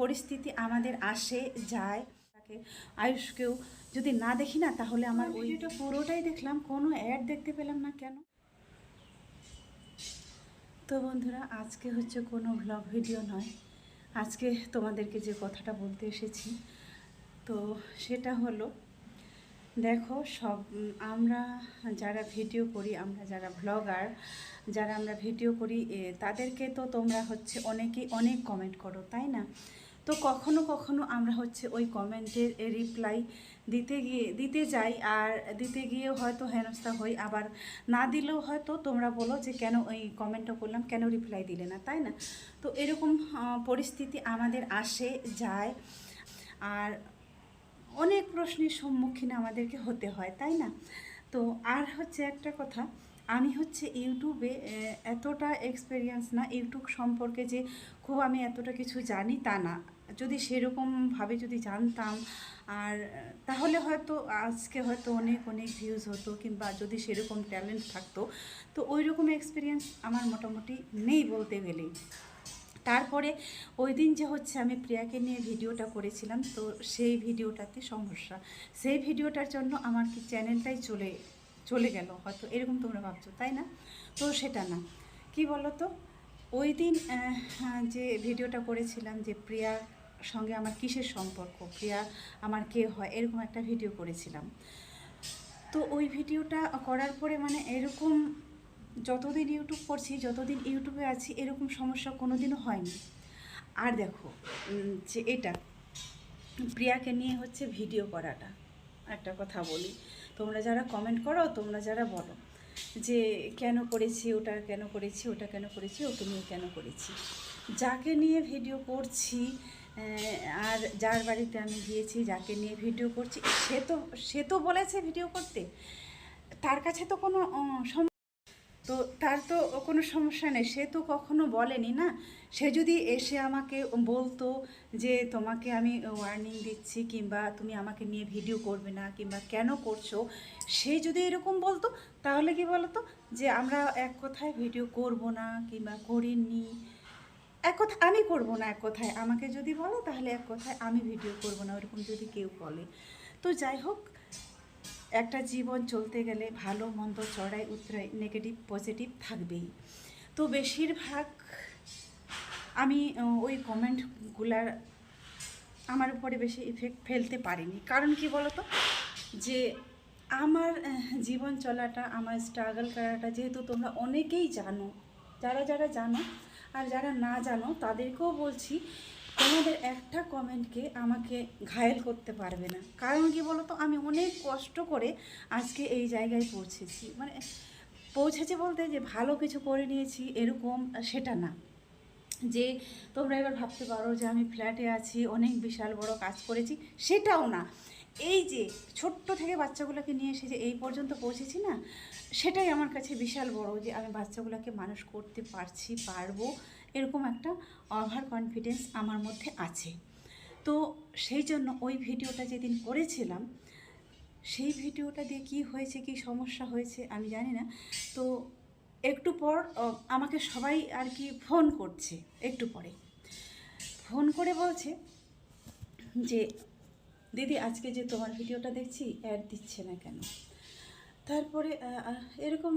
পরিস্থিতি আমাদের আসে যায়। তাকে আয়ুষকেও যদি না দেখি না তাহলে আমার ভিডিওটা পুরোটাই দেখলাম কোনো অ্যাড দেখতে পেলাম না কেন? তো বন্ধুরা আজকে হচ্ছে কোনো ভ্লগ ভিডিও নয়। আজকে তোমাদেরকে যে কথাটা বলতে এসেছি তো সেটা হলো দেখো সব আমরা যারা ভিডিও করি আমরা যারা ব্লগার যারা আমরা ভিডিও করি এ, তাদেরকে তো তোমরা হচ্ছে অনেকেই অনেক কমেন্ট করো তাই না? তো কখনো কখনো আমরা হচ্ছে ওই কমেন্টের রিপ্লাই দিতে গিয়ে, দিতে যাই আর দিতে গিয়েও হয়তো হেনস্থা হই। আবার না দিলেও হয়তো তোমরা বলো যে কেন ওই কমেন্টটা করলাম, কেন রিপ্লাই দিলে না, তাই না? তো এরকম পরিস্থিতি আমাদের আসে, যায়। আর অনেক প্রশ্নের সম্মুখীন আমাদেরকে হতে হয়, তাই না? তো আর হচ্ছে একটা কথা আমি হচ্ছে ইউটিউবে এতটা এক্সপেরিয়েন্স না, ইউটিউব সম্পর্কে যে খুব আমি এতটা কিছু জানি তা না। যদি সেরকমভাবে যদি জানতাম, আর, তাহলে হয়তো আজকে হয়তো অনেক অনেক ভিউজ হতো, কিংবা যদি সেরকম ট্যালেন্ট থাকতো, তো ওই রকম এক্সপিরিয়েন্স আমার মোটামুটি নেই বলতে গেলেই তারপরে ওই দিন যে হচ্ছে আমি প্রিয়াকে নিয়ে ভিডিওটা করেছিলাম, তো সেই ভিডিওটাতে সমস্যা। সেই ভিডিওটার জন্য আমার কি চ্যানেলটাই চলে চলে গেল হয়তো এরকম তোমরা ভাবছ তাই না? তো সেটা না। কি বলো তো ওই দিন হ্যাঁ, যে ভিডিওটা করেছিলাম যে প্রিয়ার সঙ্গে আমার কিসের সম্পর্ক প্রিয়া আমার কে হয় এরকম একটা ভিডিও করেছিলাম। তো ওই ভিডিওটা করার পরে মানে এরকম যতদিন ইউটিউব করছি যতদিন ইউটিউবে আছি এরকম সমস্যা কোনোদিনও হয়নি। আর দেখো যে এটা প্রিয়াকে নিয়ে হচ্ছে ভিডিও করাটা। একটা কথা বলি তোমরা যারা কমেন্ট করো, তোমরা যারা বলো যে কেন করেছি, ওটা কেন করেছি, ওটা কেন করেছি, ওকে নিয়ে কেন করেছি। যাকে নিয়ে ভিডিও করছি আর যার বাড়িতে আমি গিয়েছি, যাকে নিয়ে ভিডিও করছি, সে তো সে তো বলেছে ভিডিও করতে। তার কাছে তো কোনো তো তার তো কোনো সমস্যা নেই। সে তো কখনো বলেনি না। সে যদি এসে আমাকে বলতো যে, তোমাকে আমি ওয়ার্নিং দিচ্ছি কিংবা তুমি আমাকে নিয়ে ভিডিও করবে না কিংবা কেন করছ? সে যদি এরকম বলতো, তাহলে কি বলতো? যে, আমরা এক কথায় ভিডিও করব না কিংবা করিনি। এক কথা, আমি করব না এক কথায়। আমাকে যদি বলো, তাহলে এক কথায় আমি ভিডিও করব না, ওরকম যদি কেউ বলে। তো যাই হোক একটা জীবন চলতে গেলে ভালো, মন্দ, চড়াই, উতরাই নেগেটিভ পজিটিভ থাকবেই। তো বেশিরভাগ আমি ওই কমেন্টগুলার আমার উপরে বেশি ইফেক্ট ফেলতে পারিনি। কারণ কি বলতো? যে আমার জীবন চলাটা, আমার স্ট্রাগল করাটা যেহেতু তোমরা অনেকেই জানো, যারা যারা জানো আর যারা না জানো, তাদেরকেও বলছি তোমাদের একটা কমেন্টকে আমাকে ঘায়েল করতে পারবে না। কারণ কি বলতো? আমি অনেক কষ্ট করে আজকে এই জায়গায় পৌঁছেছি। মানে পৌঁছেছি বলতে যে ভালো কিছু করে নিয়েছি, এরকম সেটা না। যে তোমরা এবার ভাবতে পারো যে আমি ফ্ল্যাটে আছি, অনেক বিশাল বড় কাজ করেছি, সেটাও না। এই যে ছোট্ট থেকে বাচ্চাগুলোকে নিয়ে এসে যে এই পর্যন্ত পৌঁছেছি না, সেটাই আমার কাছে বিশাল বড় যে আমি বাচ্চাগুলোকে মানুষ করতে পারছি, পারব। এরকম একটা ওভার কনফিডেন্স আমার মধ্যে আছে। তো সেই জন্য ওই ভিডিওটা যেদিন করেছিলাম, সেই ভিডিওটা দিয়ে কী হয়েছে, কী সমস্যা হয়েছে আমি জানি না। তো একটু পর আমাকে সবাই আর কি ফোন করছে একটু পরে। ফোন করে বলছে যে, দিদি, আজকে যে তোমার ভিডিওটা দেখছি অ্যাড দিচ্ছে না কেন? তারপরে এরকম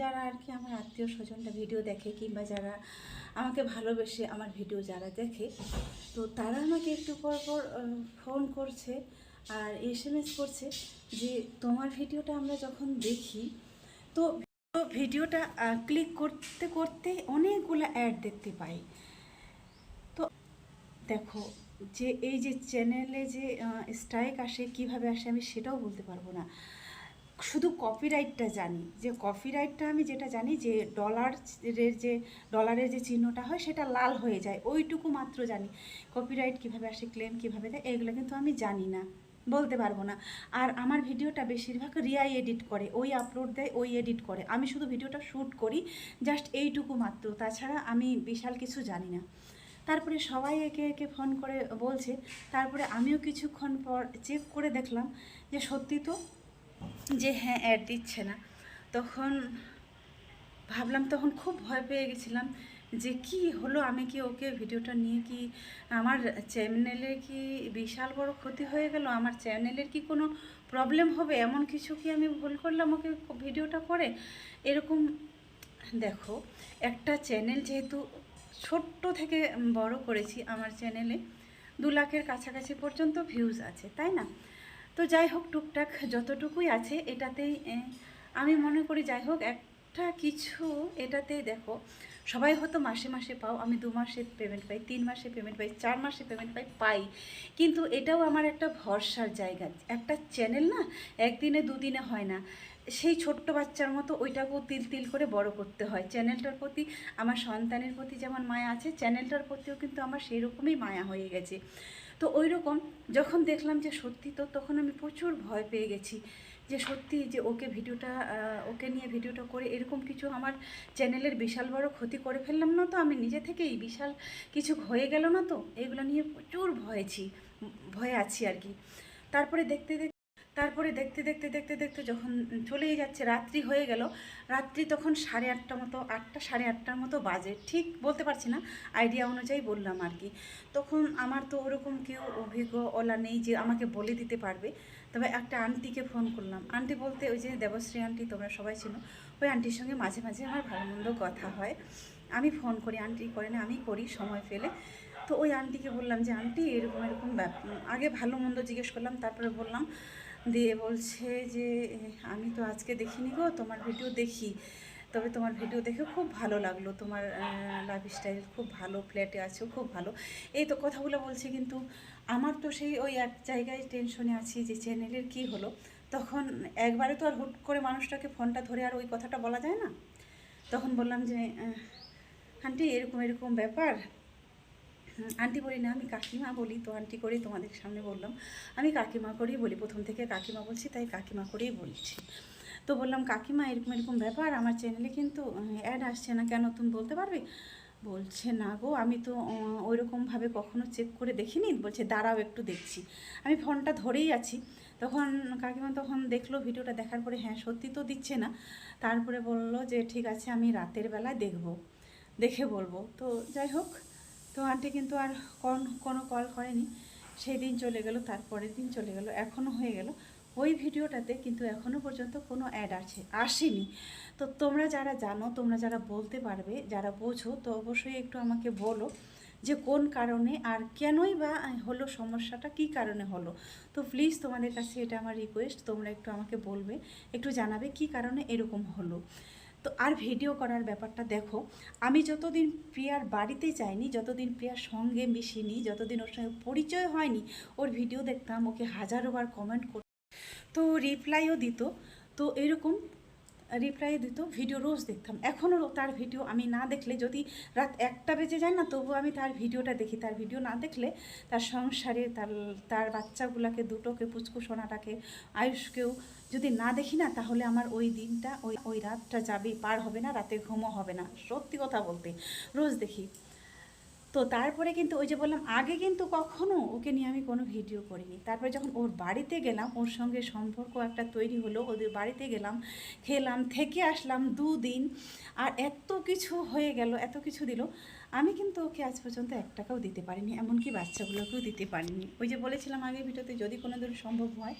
যারা আর কি আমার আত্মীয় স্বজনরা ভিডিও দেখে কিংবা যারা আমাকে ভালোবেসে আমার ভিডিও যারা দেখে, তো তারা আমাকে একটু পর পর ফোন করছে আর এস করছে যে তোমার ভিডিওটা আমরা যখন দেখি, তো তো ভিডিওটা ক্লিক করতে করতে অনেকগুলো অ্যাড দেখতে পাই। তো দেখো যে এই যে চ্যানেলে যে স্ট্রাইক আসে, কীভাবে আসে আমি সেটাও বলতে পারব না। শুধু কপিরাইটটা জানি। যে কপিরাইটটা আমি যেটা জানি যে ডলারের যে ডলারের যে চিহ্নটা হয় সেটা লাল হয়ে যায়। ওইটুকু মাত্র জানি। কপিরাইট কীভাবে আসে ক্লেম কীভাবে দেয়, এগুলো কিন্তু আমি জানি না। বলতে পারব না। আর আমার ভিডিওটা বেশিরভাগ রিয়াই এডিট করে। ওই আপলোড দেয়, ওই এডিট করে। আমি শুধু ভিডিওটা শ্যুট করি জাস্ট এইটুকু মাত্র। তাছাড়া আমি বিশাল কিছু জানি না। তারপরে সবাই একে একে ফোন করে বলছে। তারপরে আমিও কিছুক্ষণ পর চেক করে দেখলাম যে সত্যি তো যে হ্যাঁ অ্যাড দিচ্ছে না। তখন ভাবলাম, তখন খুব ভয় পেয়ে গেছিলাম যে কি হলো? আমি কি ওকে ভিডিওটা নিয়ে কি আমার চ্যানেলে কি বিশাল বড় ক্ষতি হয়ে গেল? আমার চ্যানেলের কি কোনো প্রবলেম হবে? এমন কিছু কি আমি ভুল করলাম ওকে ভিডিওটা করে? এরকম দেখো, একটা চ্যানেল যেহেতু ছোট্ট থেকে বড় করেছি আমার চ্যানেলে, দু লাখের কাছাকাছি পর্যন্ত ভিউজ আছে, তাই না? তো যাই হোক, টুকটাক যতটুকুই আছে এটাতেই আমি মনে করি যাই হোক, একটা কিছু এটাতেই দেখো, সবাই হয়তো মাসে মাসে পাও, আমি দু মাসে পেমেন্ট পাই, তিন মাসে পেমেন্ট পাই, চার মাসে পেমেন্ট পাই পাই। কিন্তু এটাও আমার একটা ভরসার জায়গা, একটা চ্যানেল না, একদিনে দুদিনে হয় না। সেই ছোট্ট বাচ্চার মতো ওইটাকেও তিল তিল করে বড় করতে হয়। চ্যানেলটার প্রতি আমার সন্তানের প্রতি যেমন মায়া আছে চ্যানেলটার প্রতিও কিন্তু আমার সেই রকমই মায়া হয়ে গেছে। তো ওই রকম যখন দেখলাম যে সত্যি, তো তখন আমি প্রচুর ভয় পেয়ে গেছি যে সত্যি যে ওকে ভিডিওটা ওকে নিয়ে ভিডিওটা করে এরকম কিছু আমার চ্যানেলের বিশাল বড় ক্ষতি করে ফেললাম না তো? আমি নিজে থেকেই বিশাল কিছু হয়ে গেল না তো? এগুলো নিয়ে প্রচুর ভয়েছি, ভয়ে আছি আর কি। তারপরে দেখতে দেখতে তারপরে দেখতে দেখতে দেখতে দেখতে যখন চলেই যাচ্ছে, রাত্রি হয়ে গেল। রাত্রি তখন সাড়ে আটটা মতো, আটটা, সাড়ে আটটার মতো বাজে। ঠিক বলতে পারছি না আইডিয়া অনুযায়ী বললাম আর কি। তখন আমার তো ওরকম কেউ অভিজ্ঞ ওলা নেই যে আমাকে বলে দিতে পারবে। তবে একটা আন্টিকে ফোন করলাম। আন্টি বলতে ওই যে দেবশ্রী আন্টি তোমরা সবাই ছিল ওই আন্টির সঙ্গে মাঝে মাঝে আমার ভালো মন্দ কথা হয়। আমি ফোন করি আন্টি করে না, আমি করি সময় পেলে। তো ওই আন্টিকে বললাম যে আন্টি এরকম এরকম আগে ভালো মন্দ জিজ্ঞেস করলাম, তারপরে বললাম দিয়ে বলছে যে আমি তো আজকে দেখিনি গো, তোমার ভিডিও দেখি। তবে তোমার ভিডিও দেখে খুব ভালো লাগল। তোমার লাইফ স্টাইল খুব ভালো ফ্ল্যাটে আছো, খুব ভালো। এই তো কথাগুলো বলছে কিন্তু আমার তো সেই ওই এক জায়গায় টেনশনে আছি যে চ্যানেলের কি হলো। তখন একবারে তো আর হুট করে মানুষটাকে ফোনটা ধরে আর ওই কথাটা বলা যায় না। তখন বললাম যে আন্টি, এরকম এরকম ব্যাপার। আন্টি বলি, না, আমি কাকিমা বলি। তো আন্টি করেই তোমাদের সামনে বললাম। আমি কাকিমা করেই বলি, প্রথম থেকে কাকিমা বলছি, তাই কাকিমা করেই বলছি। তো বললাম, কাকিমা, এরকম এরকম ব্যাপার? আমার চ্যানেলে কিন্তু অ্যাড আসছে না কেন? তুমি বলতে পারবে? বলছে, না গো, আমি তো ওই রকমভাবে কখনো চেক করে দেখিনি। বলছে, দাঁড়াও একটু দেখছি। আমি ফোনটা ধরেই আছি। তখন কাকিমা তখন দেখল, ভিডিওটা দেখার পরে হ্যাঁ সত্যি তো দিচ্ছে না। তারপরে বলল যে, ঠিক আছে, আমি রাতের বেলায় দেখব। দেখে বলব। তো যাই হোক তো আন্টি কিন্তু আর কোন- কোনো কল করেনি। সেই দিন চলে গেল, তারপরের দিন চলে গেল, এখনও হয়ে গেল। ওই ভিডিওটাতে কিন্তু এখনও পর্যন্ত কোনো অ্যাড আছে, আসেনি। তো তোমরা যারা জানো, তোমরা যারা বলতে পারবে, যারা বোঝো, তো অবশ্যই একটু আমাকে বলো যে কোন কারণে আর কেনই বা হলো সমস্যাটা, কি কারণে হলো? তো প্লিজ তোমাদের কাছে এটা আমার রিকোয়েস্ট তোমরা একটু আমাকে বলবে, একটু জানাবে কি কারণে এরকম হলো। তো আর ভিডিও করার ব্যাপারটা দেখো, আমি যতদিন প্রিয়ার বাড়িতে যাইনি, যতদিন প্রিয়ার সঙ্গে মিশিনি, যতদিন ওর সঙ্গে পরিচয় হয়নি, ওর ভিডিও দেখতাম, ওকে হাজারোবার কমেন্ট কর তো রিপ্লাইও দিত। তো এরকম রিপ্লাই দিত ভিডিও রোজ দেখতাম। এখনও তার ভিডিও আমি না দেখলে যদি রাত একটা বেজে যায় না তবু আমি তার ভিডিওটা দেখি। তার ভিডিও না দেখলে তার সংসারে, তার তার বাচ্চাগুলাকে, দুটোকে, পুচকু সোনাটাকে, আয়ুষকেও যদি না দেখি না, তাহলে আমার ওই দিনটা, ওই ওই রাতটা যাবে, পার হবে না, রাতে ঘুমও হবে না। সত্যি কথা বলতে, রোজ দেখি। তো তারপরে কিন্তু ওই যে বললাম, আগে কিন্তু কখনো ওকে নিয়ে আমি কোনো ভিডিও করিনি। তারপরে যখন ওর বাড়িতে গেলাম, ওর সঙ্গে সম্পর্ক একটা তৈরি হলো, ওদের বাড়িতে গেলাম, খেলাম, থেকে আসলাম দুদিন, আর এত কিছু হয়ে গেল, এত কিছু দিল। আমি কিন্তু ওকে আজ পর্যন্ত এক টাকাও দিতে পারিনি, এমনকি বাচ্চাগুলোকেও দিতে পারিনি। ওই যে বলেছিলাম আগে ভিডিওতে, যদি কোনো দূর সম্ভব হয়,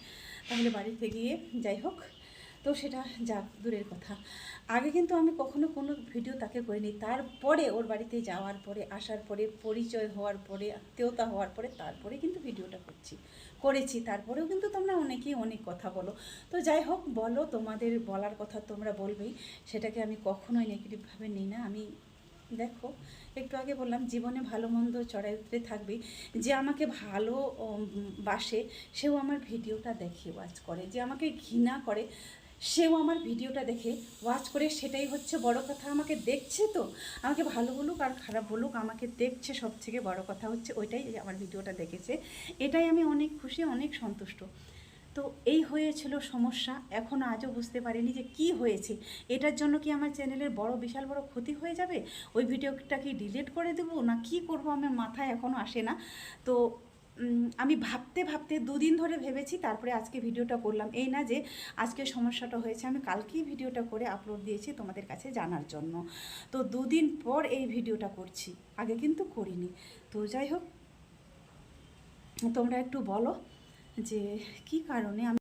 তাহলে বাড়িতে গিয়ে যাই হোক। তো সেটা যাক, দূরের কথা। আগে কিন্তু আমি কখনো কোনো ভিডিও তাকে করিনি। তারপরে ওর বাড়িতে যাওয়ার পরে, আসার পরে, পরিচয় হওয়ার পরে, আত্মীয়তা হওয়ার পরে, তারপরে কিন্তু ভিডিওটা করছি, করেছি। তারপরেও কিন্তু তোমরা অনেকেই অনেক কথা বলো। তো যাই হোক, বলো, তোমাদের বলার কথা তোমরা বলবেই। সেটাকে আমি কখনোই নেগেটিভভাবে নিই না। আমি দেখো, একটু আগে বললাম, জীবনে ভালো মন্দ চড়াই উতরে থাকবেই যে আমাকে ভালো বাসে, সেও আমার ভিডিওটা দেখে ওয়াচ করে। যে আমাকে ঘৃণা করে, সেও আমার ভিডিওটা দেখে ওয়াচ করে। সেটাই হচ্ছে বড় কথা। আমাকে দেখছে তো, আমাকে ভালো বলুক আর খারাপ বলুক, আমাকে দেখছে সব থেকে বড় কথা হচ্ছে, ওইটাই আমার ভিডিওটা দেখেছে। এটাই আমি অনেক খুশি, অনেক সন্তুষ্ট। তো এই হয়েছিল সমস্যা। এখনও আজও বুঝতে পারিনি যে কি হয়েছে। এটার জন্য কি আমার চ্যানেলের বড়, বিশাল, বড় ক্ষতি হয়ে যাবে? ওই ভিডিওটা কি ডিলিট করে দেবো না কি করব আমার মাথায় এখনও আসে না? তো আমি ভাবতে ভাবতে দুদিন ধরে ভেবেছি তারপরে আজকে ভিডিওটা করলাম। এই না যে আজকে সমস্যাটা হয়েছে, আমি কালকেই ভিডিওটা করে আপলোড দিয়েছি তোমাদের কাছে জানার জন্য। তো দুদিন পর এই ভিডিওটা করছি, আগে কিন্তু করিনি। তো যাই হোক, তোমরা একটু বলো যে কি কারণে আমি